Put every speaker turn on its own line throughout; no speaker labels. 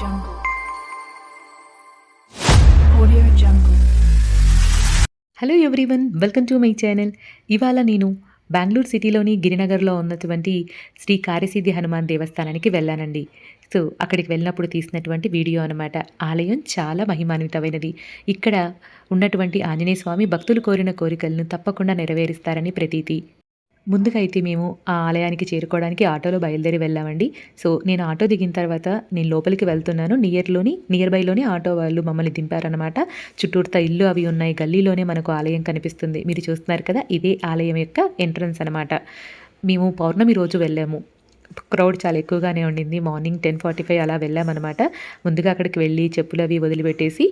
Jungle. Audio Jungle.
Hello everyone welcome to my channel ఇవాళ నేను బెంగళూరు సిటీలోని గిరినగర్లో ఉన్నటువంటి శ్రీ కార్యసిద్ధి హనుమాన్ దేవస్థానానికి వెళ్ళానండి. సో అక్కడికి వెళ్ళినప్పుడు తీసినటువంటి వీడియో అనమాట ఆలయం చాలా మహిమాన్వితమైనది. ఇక్కడ ఉన్నటువంటి ఆంజనేయ స్వామి భక్తులు కోరిన కోరికలను తప్పకుండా నెరవేరుస్తారని ప్రతీతి. ముందుగా అయితే మేము ఆ ఆలయానికి చేరుకోవడానికి ఆటోలో బయలుదేరి వెళ్ళామండి. సో నేను ఆటో దిగిన తర్వాత నేను లోపలికి వెళ్తున్నాను. నియర్లోని నియర్ బైలోనే ఆటో వాళ్ళు మమ్మల్ని దింపారనమాట చుట్టూర్తా ఇల్లు అవి ఉన్నాయి. గల్లీలోనే మనకు ఆలయం కనిపిస్తుంది. మీరు చూస్తున్నారు కదా ఇదే ఆలయం యొక్క ఎంట్రన్స్ అనమాట మేము పౌర్ణమి రోజు వెళ్ళాము. క్రౌడ్ చాలా ఎక్కువగానే ఉండింది. మార్నింగ్ టెన్ ఫార్టీ ఫైవ్ అలా వెళ్ళామన్నమాట. ముందుగా అక్కడికి వెళ్ళి చెప్పులు అవి వదిలిపెట్టేసి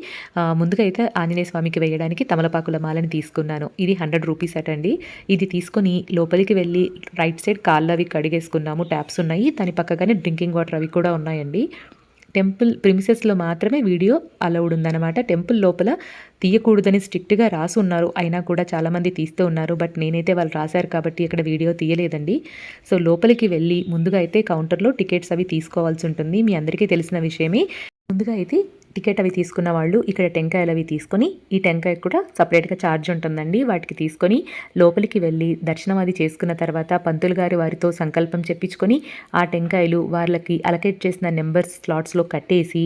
ముందుగా అయితే ఆంజనేయ స్వామికి వేయడానికి తమలపాకుల మాలని తీసుకున్నాను. ఇది హండ్రెడ్ రూపీస్ అట అండి. ఇది తీసుకొని లోపలికి వెళ్ళి రైట్ సైడ్ కాళ్ళు అవి కడిగేసుకున్నాము. ట్యాప్స్ ఉన్నాయి. దాని పక్కగానే డ్రింకింగ్ వాటర్ అవి కూడా ఉన్నాయండి. టెంపుల్ ప్రిమిసెస్లో మాత్రమే వీడియో అలౌడ్ ఉందన్నమాట. టెంపుల్ లోపల తీయకూడదని స్ట్రిక్ట్గా రాసి ఉన్నారు. అయినా కూడా చాలామంది తీస్తూ ఉన్నారు. బట్ నేనైతే వాళ్ళు రాశారు కాబట్టి ఇక్కడ వీడియో తీయలేదండి. సో లోపలికి వెళ్ళి ముందుగా అయితే కౌంటర్లో టికెట్స్ అవి తీసుకోవాల్సి ఉంటుంది. మీ అందరికీ తెలిసిన విషయమే. ముందుగా అయితే టికెట్ అవి తీసుకున్న వాళ్ళు ఇక్కడ టెంకాయలు అవి తీసుకొని ఈ టెంకాయ కూడా సపరేట్గా ఛార్జ్ ఉంటుందండి. వాటికి తీసుకొని లోపలికి వెళ్ళి దర్శనం అది చేసుకున్న తర్వాత పంతులు గారి వారితో సంకల్పం చెప్పించుకొని ఆ టెంకాయలు వాళ్ళకి అలకేట్ చేసిన నెంబర్స్ స్లాట్స్లో కట్టేసి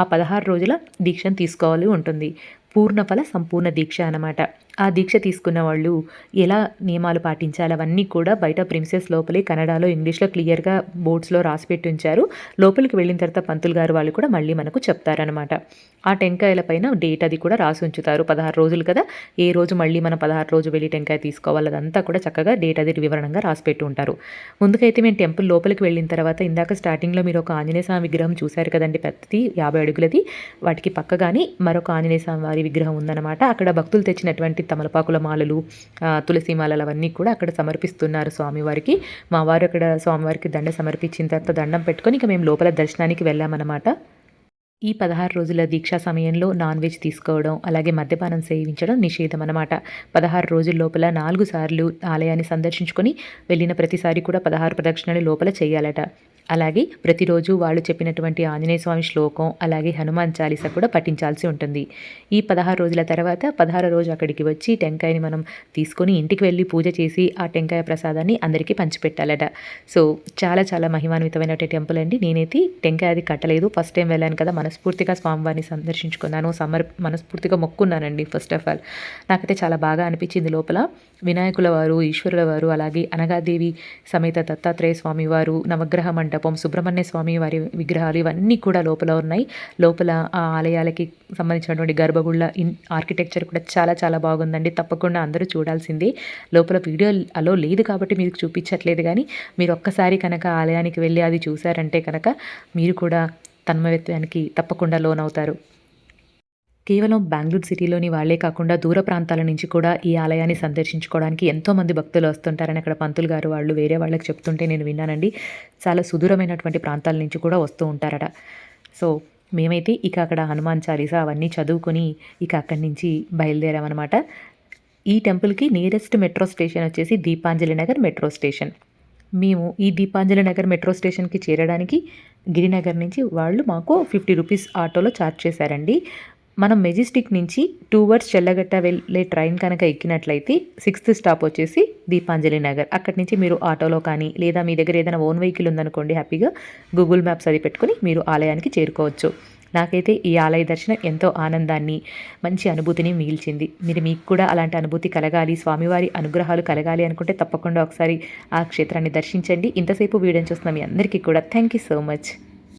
ఆ పదహారు రోజుల దీక్షను తీసుకోవాలి ఉంటుంది. పూర్ణఫల సంపూర్ణ దీక్ష అన్నమాట. ఆ దీక్ష తీసుకున్న వాళ్ళు ఎలా నియమాలు పాటించాలి అవన్నీ కూడా బయట ప్రిన్సెస్ లోపలే కన్నడలో ఇంగ్లీష్లో క్లియర్గా బోర్డ్స్లో రాసి పెట్టి ఉంచారు లోపలికి వెళ్ళిన తర్వాత పంతులు గారు వాళ్ళు కూడా మళ్ళీ మనకు చెప్తారనమాట ఆ టెంకాయల పైన డేట్ అది కూడా రాసి ఉంచుతారు. పదహారు రోజులు కదా. ఏ రోజు మళ్ళీ మనం పదహారు రోజు వెళ్ళి టెంకాయ తీసుకోవాలి? అదంతా కూడా చక్కగా డేట్ అది వివరణంగా రాసి పెట్టి ఉంటారు ముందుకైతే మేము టెంపుల్ లోపలికి వెళ్ళిన తర్వాత ఇందాక స్టార్టింగ్లో మీరు ఒక ఆంజనేయ స్వామి విగ్రహం చూశారు కదండి పెద్దది యాభై అడుగులది. వాటికి పక్కగానే మరొక ఆంజనేయ స్వామి వారి విగ్రహం ఉందన్నమాట. అక్కడ భక్తులు తెచ్చినటువంటి తమలపాకుల మాలలు తులసి మాలలు అవన్నీ కూడా అక్కడ సమర్పిస్తున్నారు స్వామివారికి. మా వారు అక్కడ స్వామివారికి దండ సమర్పించిన తర్వాత దండం పెట్టుకొని ఇక మేము లోపల దర్శనానికి వెళ్ళామన్నమాట. ఈ పదహారు రోజుల దీక్షా సమయంలో నాన్ వెజ్ తీసుకోవడం అలాగే మద్యపానం సేవించడం నిషేధం అనమాట పదహారు రోజుల లోపల నాలుగు సార్లు ఆలయాన్ని సందర్శించుకొని వెళ్ళిన ప్రతిసారి కూడా పదహారు ప్రదక్షిణలు లోపల చేయాలట. అలాగే ప్రతిరోజు వాళ్ళు చెప్పినటువంటి ఆంజనేయ స్వామి శ్లోకం అలాగే హనుమాన్ చాలీస కూడా పఠించాల్సి ఉంటుంది. ఈ పదహారు రోజుల తర్వాత పదహారు రోజు అక్కడికి వచ్చి టెంకాయని మనం తీసుకొని ఇంటికి వెళ్ళి పూజ చేసి ఆ టెంకాయ ప్రసాదాన్ని అందరికీ పంచిపెట్టాలట. సో చాలా చాలా మహిమాన్వితమైనటువంటి టెంపుల్ అండి. నేనైతే టెంకాయ అది కట్టలేదు. ఫస్ట్ టైం వెళ్ళాను కదా మనస్ఫూర్తిగా స్వామివారిని సందర్శించుకున్నాను. సమర్ మనస్ఫూర్తిగా మొక్కున్నానండి ఫస్ట్ ఆఫ్ ఆల్. నాకైతే చాలా బాగా అనిపించింది లోపల. వినాయకుల వారు ఈశ్వరుల వారు అలాగే అనగాదేవి సమేత దత్తాత్రేయ స్వామి వారు నవగ్రహ మండపం సుబ్రహ్మణ్య స్వామి వారి విగ్రహాలు ఇవన్నీ కూడా లోపల ఉన్నాయి. లోపల ఆ ఆలయాలకి సంబంధించినటువంటి గర్భగుళ్ళ ఇన్ ఆర్కిటెక్చర్ కూడా చాలా చాలా బాగుందండి. తప్పకుండా అందరూ చూడాల్సిందే. లోపల వీడియో అలో లేదు కాబట్టి మీకు చూపించట్లేదు కానీ మీరు ఒక్కసారి కనుక ఆలయానికి వెళ్ళి అది చూసారంటే కనుక మీరు కూడా తన్మయత్వానికి తప్పకుండా లోనవుతారు. కేవలం బెంగళూరు సిటీలోని వాళ్ళే కాకుండా దూర ప్రాంతాల నుంచి కూడా ఈ ఆలయాన్ని సందర్శించుకోవడానికి ఎంతోమంది భక్తులు వస్తుంటారని అక్కడ పంతులు గారు వాళ్ళు వేరే వాళ్ళకి చెప్తుంటే నేను విన్నానండి. చాలా సుదూరమైనటువంటి ప్రాంతాల నుంచి కూడా వస్తూ ఉంటారట. సో మేమైతే ఇక అక్కడ హనుమాన్ చాలీసా అవన్నీ చదువుకొని ఇక అక్కడి నుంచి బయలుదేరామన్నమాట. ఈ టెంపుల్కి నియరెస్ట్ మెట్రో స్టేషన్ వచ్చేసి దీపాంజలి నగర్ మెట్రో స్టేషన్ మేము ఈ దీపాంజలి నగర్ మెట్రో స్టేషన్కి చేరడానికి గిరినగర్ నుంచి వాళ్ళు మాకు ఫిఫ్టీ రూపీస్ ఆటోలో ఛార్జ్ చేశారండి. మనం మెజెస్టిక్ నుంచి టూ వర్డ్స్ చెల్లగట్ట వెళ్ళే ట్రైన్ కనుక ఎక్కినట్లయితే సిక్స్త్ స్టాప్ వచ్చేసి దీపాంజలి నగర్ అక్కడి నుంచి మీరు ఆటోలో కానీ లేదా మీ దగ్గర ఏదైనా ఓన్ వెహికల్ ఉందనుకోండి హ్యాపీగా గూగుల్ మ్యాప్స్ అది పెట్టుకొని మీరు ఆలయానికి చేరుకోవచ్చు. నాకైతే ఈ ఆలయ దర్శనం ఎంతో ఆనందాన్ని మంచి అనుభూతిని మిగిల్చింది. మీరు మీకు కూడా అలాంటి అనుభూతి కలగాలి స్వామివారి అనుగ్రహాలు కలగాలి అనుకుంటే తప్పకుండా ఒకసారి ఆ క్షేత్రాన్ని దర్శించండి. ఇంతసేపు వీడియో చూస్తున్న మీ అందరికీ కూడా థ్యాంక్ యూ సో మచ్